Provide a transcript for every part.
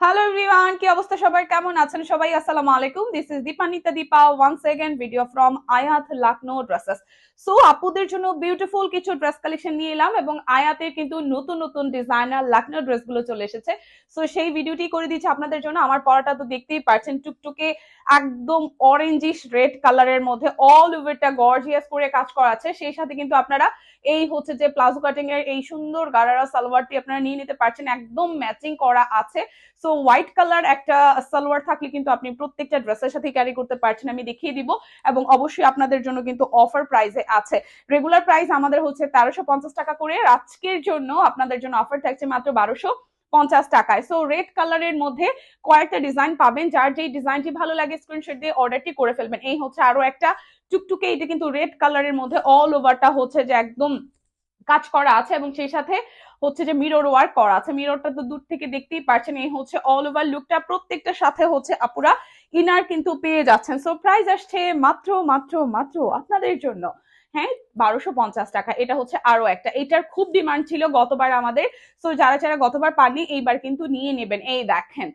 Hello everyone কি অবস্থা সবার কেমন আছেন সবাই? আসসালামু আলাইকুম। This is Dipanita Dipa one second video from Ayat Lucknow dresses so আপুদের জন্য বিউটিফুল কিছু ড্রেস কালেকশন নিয়ে এলাম এবং আয়াতের কিন্তু নতুন নতুন ডিজাইনার লাকনো ড্রেসগুলো চলে এসেছে। সো সেই ভিডিওটি করে দিচ্ছি আপনাদের জন্য। আমার পরাটা তো দেখতেই পারছেন টুকটুকে একদম অরেঞ্জিশ রেড কালারের মধ্যে অল ওভারটা গর্জিয়াস করে কাজ করা আছে। সেই সাথে কিন্তু আপনারা এই হচ্ছে যে প্লাজো কাটিং এর এই সুন্দর গারারা সালোয়ারটি আপনারা নিয়ে নিতে পারছেন। একদম ম্যাচিং করা আছে। সো হোয়াইট কালার একটা সালোয়ার থাকলে কিন্তু আপনি প্রত্যেকটা ড্রেসের সাথে ক্যারি করতে পারছেন, আমি দেখিয়ে দিব। এবং অবশ্যই আপনাদের জন্য কিন্তু অফার প্রাইসে আছে। রেগুলার প্রাইস আমাদের হচ্ছে তেরোশো পঞ্চাশ টাকা করে। আজকের জন্য আপনাদের জন্য অফার থাকছে মাত্র বারোশো পঞ্চাশ টাকায়। সো রেড কালারের মধ্যে কয়েকটা ডিজাইন পাবেন। যার যেই ডিজাইনটি ভালো লাগে স্ক্রিনশট দিয়ে অর্ডারটি করে ফেলবেন। এই হচ্ছে আরও একটা টুকটুকে এটা কিন্তু রেড কালারের মধ্যে অল ওভারটা হচ্ছে যে একদম কাজ করা আছে এবং সেই সাথে হচ্ছে যে মিরর ওয়ার্ক করা আছে। মিররটা তো দূর থেকে দেখতেই পারছেন, এই হচ্ছে অল ওভার লুকটা প্রত্যেকটার সাথে হচ্ছে আপুরা ইনার কিন্তু পেয়ে যাচ্ছেন। সো প্রাইস আসছে মাত্র মাত্র মাত্র আপনাদের জন্য। হ্যাঁ বারোশো পঞ্চাশ টাকা। এটা হচ্ছে আরও একটা। এটার খুব ডিমান্ড ছিল গতবার আমাদের। সো যারা যারা গতবার পাননি, এইবার কিন্তু নিয়ে নেবেন। এই দেখেন।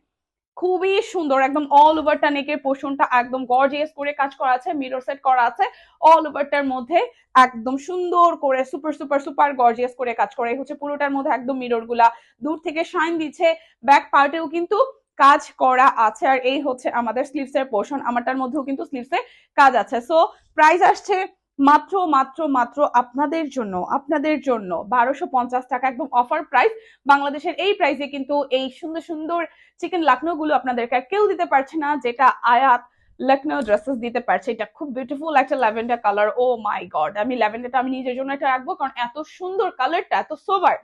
খুবই সুন্দর, একদম অল ওভারটা নেকের পোর্শনটা একদম গর্জিয়াস করে কাজ করা আছে মিরর সেট করা আছে অল ওভারটার মধ্যে একদম সুন্দর করে সুপার সুপার সুপার গর্জিয়াস করে কাজ করে। হচ্ছে পুরোটার মধ্যে একদম মিররগুলা দূর থেকে শাইন দিচ্ছে। ব্যাক পার্টেও কিন্তু কাজ করা আছে আর এই হচ্ছে আমাদের স্লিভস এর পোর্শন আমারটার মধ্যেও কিন্তু স্লিভস এ কাজ আছে। সো প্রাইস আসছে মাত্র মাত্র মাত্র আপনাদের জন্য আপনাদের জন্য বারোশো পঞ্চাশ টাকা একদম অফার প্রাইস বাংলাদেশের এই প্রাইসে কিন্তু এই সুন্দর সুন্দর চিকেন লাকনো গুলো আপনাদেরকে কেউ দিতে পারছে না, যেটা আয়াত লখনৌ ড্রেসেস দিতে পারছে। এটা খুব বিউটিফুল একটা lavender colour O my god আমি ল্যাভেন্ডারটা আমি নিজের জন্য এটা রাখব কারণ এত সুন্দর কালারটা এত সোভার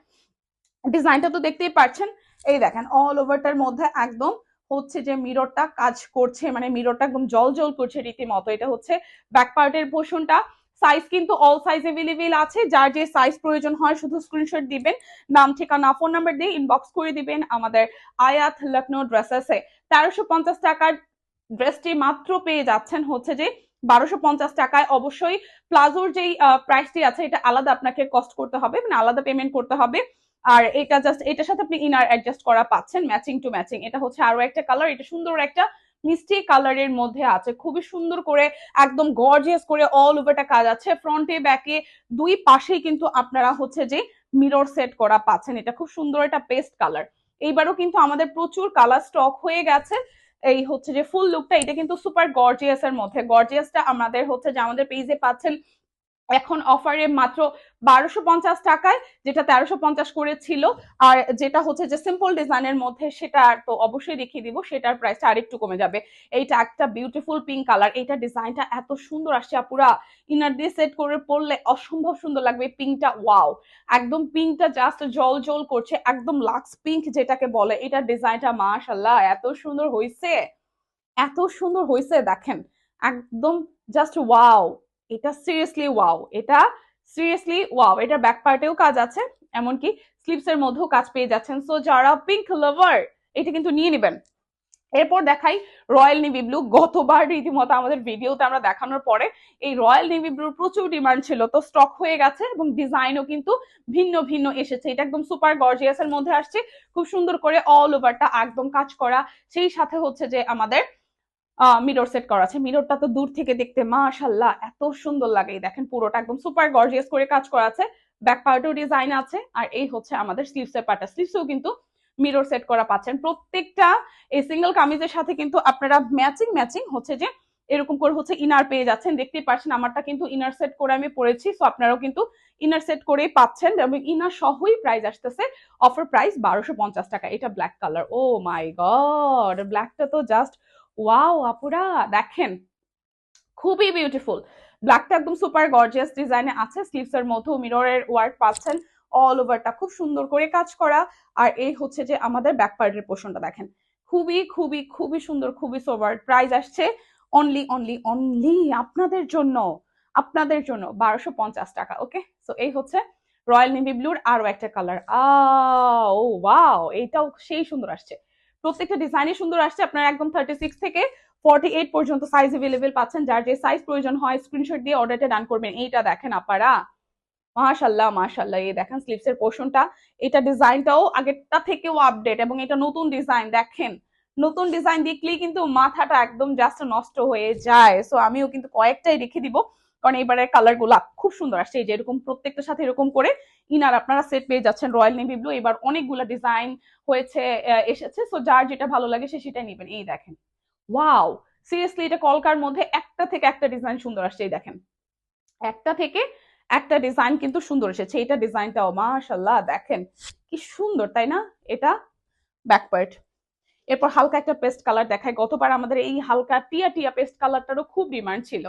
ডিজাইনটা তো দেখতেই পাচ্ছেন এই দেখেন অল ওভারটার মধ্যে একদম হচ্ছে যে মিররটা কাজ করছে মানে মিররটা একদম জল জল করছে রীতিমতো। এটা হচ্ছে ব্যাক পার্টের পোর্শনটা সাইজ কিন্তু অল সাইজ এভেলেবেল আছে। যার যে সাইজ প্রয়োজন হয় শুধু স্ক্রিনশট দিবেন, নাম, ঠিকানা ফোন নাম্বার দিয়ে ইনবক্স করে দিবেন আমাদের আয়াত লখনৌ ড্রেসেসে তেরোশো পঞ্চাশ টাকার ড্রেসটি মাত্র পেয়ে যাচ্ছেন হচ্ছে যে বারোশো পঞ্চাশ টাকায়। অবশ্যই প্লাজোর যেই প্রাইসটি আছে, এটা আলাদা আপনাকে কস্ট করতে হবে মানে আলাদা পেমেন্ট করতে হবে। আর এটা জাস্ট এটার সাথে আপনি ইনার অ্যাডজাস্ট করা পাচ্ছেন ম্যাচিং টু ম্যাচিং এটা হচ্ছে আরও একটা কালার এটা সুন্দর একটা মিষ্টি কালারের মধ্যে আছে। খুবই সুন্দর করে, একদম গর্জিয়াস করে অল ওভারটা কাজ আছে। ফ্রন্টে ব্যাকে দুই পাশেই কিন্তু আপনারা হচ্ছে যে মিরর সেট করা পাচ্ছেন। এটা খুব সুন্দর একটা পেস্ট কালার এইবারও কিন্তু আমাদের প্রচুর কালার স্টক হয়ে গেছে। এই হচ্ছে যে ফুল লুকটা এটা কিন্তু সুপার গর্জিয়াস এর মধ্যে। গর্জিয়াসটা আমাদের হচ্ছে যে আমাদের পেজে পাচ্ছেন এখন অফারে মাত্র বারোশো পঞ্চাশ টাকায়, যেটা তেরোশো পঞ্চাশ করেছিল আর যেটা হচ্ছে যে সিম্পল ডিজাইনের মধ্যে সেটা তো অবশ্যই দেখিয়ে দিব, সেটার প্রাইসটা আরেকটু কমে যাবে। এইটা একটা বিউটিফুল পিঙ্ক কালার এইটা ডিজাইনটা এত সুন্দর আসছে পুরা ইনার দিয়ে সেট করে পরলে অসম্ভব সুন্দর লাগবে পিঙ্কটা ওয়াও একদম পিঙ্কটা জাস্ট জল জল করছে, একদম লাক্স পিঙ্ক যেটাকে বলে, এটা ডিজাইনটা মাশাল্লাহ এত সুন্দর হয়েছে এত সুন্দর হয়েছে দেখেন। একদম জাস্ট ওয়াও এটা সিরিয়াসলি ওয়াও এটা সিরিয়াসলি ওয়াও এটা ব্যাক পার্টেও কাজ আছে, এমনকি স্লিপস এর মধ্যেও কাজ পেয়ে যাচ্ছেন। সো যারা পিঙ্ক লাভার এটা কিন্তু নিয়ে নেবেন। এরপর দেখাই রয়্যাল নেভি ব্লু গতবার রীতিমতো আমাদের ভিডিওতে আমরা দেখানোর পরে এই রয়্যাল নেভি ব্লুর প্রচুর ডিমান্ড ছিল, তো স্টক হয়ে গেছে এবং ডিজাইনও কিন্তু ভিন্ন ভিন্ন এসেছে। এটা একদম সুপার গর্জিয়াস এর মধ্যে আসছে, খুব সুন্দর করে অল ওভারটা একদম কাজ করা। সেই সাথে হচ্ছে যে আমাদের মিরর সেট করা আছে। মিররটা তো দূর থেকে দেখতে মাশাল্লাহ এত সুন্দর লাগে। দেখেন, পুরোটা একদম সুপার গর্জিয়াস করে কাজ করা আছে। ব্যাক পার্টেও ডিজাইন আছে, আর এই হচ্ছে আমাদের স্লিভস এর পার্টটা স্লিভসেও কিন্তু মিরর সেট করা পাচ্ছেন। প্রত্যেকটা এই সিঙ্গেল কামিজের সাথে কিন্তু আপনারা ম্যাচিং ম্যাচিং হচ্ছে যে এরকম করে হচ্ছে ইনার পেয়ে যাচ্ছেন। দেখতেই পাচ্ছেন, আমারটা কিন্তু ইনার সেট করে আমি পরেছি সো আপনারাও কিন্তু ইনার সেট করেই পাচ্ছেন। এবং ইনার সহই প্রাইস আসতেছে অফার প্রাইস বারোশো পঞ্চাশ টাকা। এটা black colour O my god ব্ল্যাকটা তো জাস্ট ওয়াও আপুরা, দেখেন। খুবই বিউটিফুল ব্ল্যাকটা একদম সুপার গর্জিয়াস ডিজাইনে আছে। স্লিভস এর মধ্যেও মিররের ওয়ার্ক পাচ্ছেন অল ওভারটা খুব সুন্দর করে কাজ করা। আর এই হচ্ছে যে আমাদের ব্যাক পার্টের পোর্শনটা দেখেন। খুবই খুবই খুবই সুন্দর, খুবই সোভার প্রাইস আসছে অনলি অনলি অনলি আপনাদের জন্য। আপনাদের জন্য বারোশো পঞ্চাশ টাকা ওকে সো এই হচ্ছে রয়্যাল নেভি ব্লুর আরও একটা কালার আ ও ওয়াও এইটাও সেই সুন্দর আসছে। প্রত্যেকটা ডিজাইনই সুন্দর আসছে। আপনারা একদম থার্টি সিক্স থেকে ফর্টি এইট পর্যন্ত সাইজ এভেলেবেল পাচ্ছেন। যার যে সাইজ প্রয়োজন হয় স্ক্রিনশট দিয়ে অর্ডারটা ডান করবেন। এইটা দেখেন আপারা মাশাল্লাহ মাশাল্লাহ এই দেখেন স্লিভস এর পোর্শনটা এটা ডিজাইনটাও আগেরটা থেকেও আপডেট এবং এটা নতুন ডিজাইন দেখেন। নতুন ডিজাইন দেখলেই কিন্তু মাথাটা একদম জাস্ট নষ্ট হয়ে যায়। সো আমিও কিন্তু কয়েকটাই রেখে দিব। কারণ এবারের কালারগুলা খুব সুন্দর আসছে। এই যে এরকম প্রত্যেকটার সাথে এরকম করে ইনার আপনারা সেট পেয়ে যাচ্ছেন রয়্যাল নেভি ব্লু এবার অনেকগুলা ডিজাইন হয়েছে এসেছে। সো যার যেটা ভালো লাগে সে সেটাই নেবেন। এই দেখেন। ওয়াও সিরিয়াসলি এটা কলকার মধ্যে একটা থেকে একটা ডিজাইন সুন্দর আসছে। এই দেখেন। একটা থেকে একটা ডিজাইন কিন্তু সুন্দর এসেছে। এটা ডিজাইনটাও মাশাল্লাহ দেখেন। কি সুন্দর, তাই না? এটা ব্যাক পার্ট এরপর হালকা একটা পেস্ট কালার দেখায়। গতবার আমাদের এই হালকা টিয়া টিয়া পেস্ট কালারটারও খুব ডিমান্ড ছিল।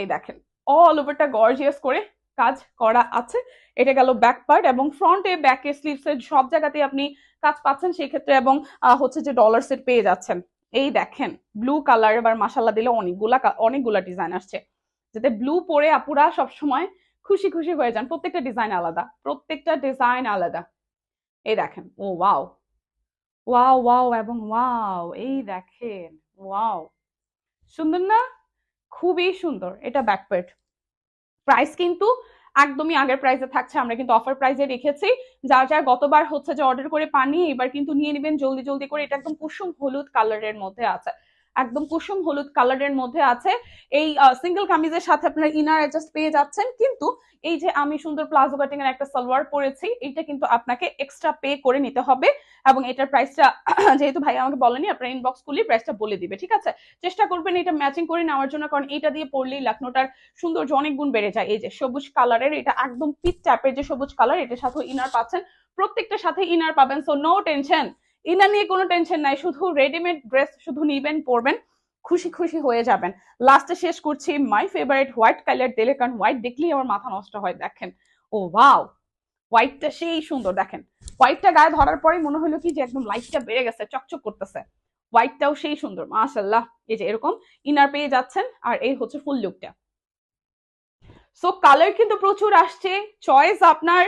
এই দেখেন অল ওভারটা গর্জিয়াস করে কাজ করা আছে। এটা গেল ব্যাক পার্ট এবং ফ্রন্টে ব্যাকে স্লিভসে সব জায়গাতে আপনি কাজ পাচ্ছেন সেই ক্ষেত্রে এবং হচ্ছে যে ডলার সেট পেয়ে যাচ্ছেন। এই দেখেন ব্লু কালার এবার মাসাল্লাহ দিলে অনেকগুলা অনেকগুলা ডিজাইন আসছে। যাতে ব্লু পরে আপুরা সবসময় খুশি খুশি হয়ে যান। প্রত্যেকটা ডিজাইন আলাদা, প্রত্যেকটা ডিজাইন আলাদা। এই দেখেন, ও ওয়াও ওয়াও ওয়াও এবং ওয়াও এই দেখেন ওয়াও সুন্দর না? খুবই সুন্দর, এটা ব্যাকপ্যাট প্রাইস কিন্তু একদমই আগের প্রাইসে থাকছে, আমরা কিন্তু অফার প্রাইসে রেখেছি। যার যার গতবার হচ্ছে যে অর্ডার করে পানি এবার কিন্তু নিয়ে নেবেন জলদি জলদি করে। এটা একদম কুসুম হলুদ কালারের মধ্যে আছে। একদম কুসুম হলুদ কালারের মধ্যে আছে। এই সিঙ্গেল কামিজের সাথে আপনার ইনার অ্যাডজাস্ট পেয়ে যাচ্ছেন। কিন্তু এই যে আমি সুন্দর প্লাজো কাটিং এর একটা সালোয়ার পরেছি এটা কিন্তু আপনাকে এক্সট্রা পে করে নিতে হবে এবং এটার প্রাইসটা যেহেতু ভাই আমাকে বলেনি, আপনার ইনবক্স খুলে প্রাইসটা বলে দিবে, ঠিক আছে? চেষ্টা করবেন এটা ম্যাচিং করে নেওয়ার জন্য, কারণ এটা দিয়ে পরলেই লাখনোটার সৌন্দর্য অনেক গুণ বেড়ে যায়। এই যে সবুজ কালারের এটা একদম পিচ ট্যাপের যে সবুজ কালার এটার সাথে ইনার পাচ্ছেন। প্রত্যেকটার সাথে ইনার পাবেন সো নো টেনশন ইনার নিয়ে কোনো টেনশন নাই, শুধু রেডিমেড ড্রেস শুধু নিবেন, পরবেন, খুশি খুশি হয়ে যাবেন। লাস্টে শেষ করছি মাই ফেভারিট হোয়াইট কালার দিলে কারণ হোয়াইট দেখলেই আমার মাথা নষ্ট হয়, দেখেন। ও ওয়াও হোয়াইটটা সেই সুন্দর, দেখেন। হোয়াইটটা গায়ে ধরার পরে মনে হলো কি যে একদম লাইটটা বেড়ে গেছে, চকচক করতেছে। হোয়াইটটাও সেই সুন্দর মাশাল্লাহ এই যে এরকম, ইনার পেয়ে যাচ্ছেন, আর এই হচ্ছে ফুল লুকটা সো কালার কিন্তু প্রচুর আসছে চয়েস আপনার,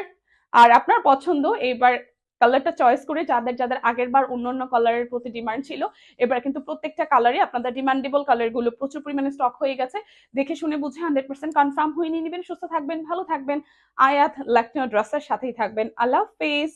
আর আপনার পছন্দ এবার কালারটা চয়েস করে যাদের যাদের আগের বার অন্য অন্য কালারের প্রতি ডিমান্ড ছিল, এবার কিন্তু প্রত্যেকটা কালারে আপনাদের ডিমান্ডেবল কালারগুলো প্রচুর পরিমাণে স্টক হয়ে গেছে। দেখে শুনে বুঝে হান্ড্রেড পার্সেন্ট কনফার্ম হয়ে নিয়ে নেবেন। সুস্থ থাকবেন, ভালো থাকবেন। আয়াত লাকনো ড্রেসের সাথেই থাকবেন। আল্লাহ হাফেজ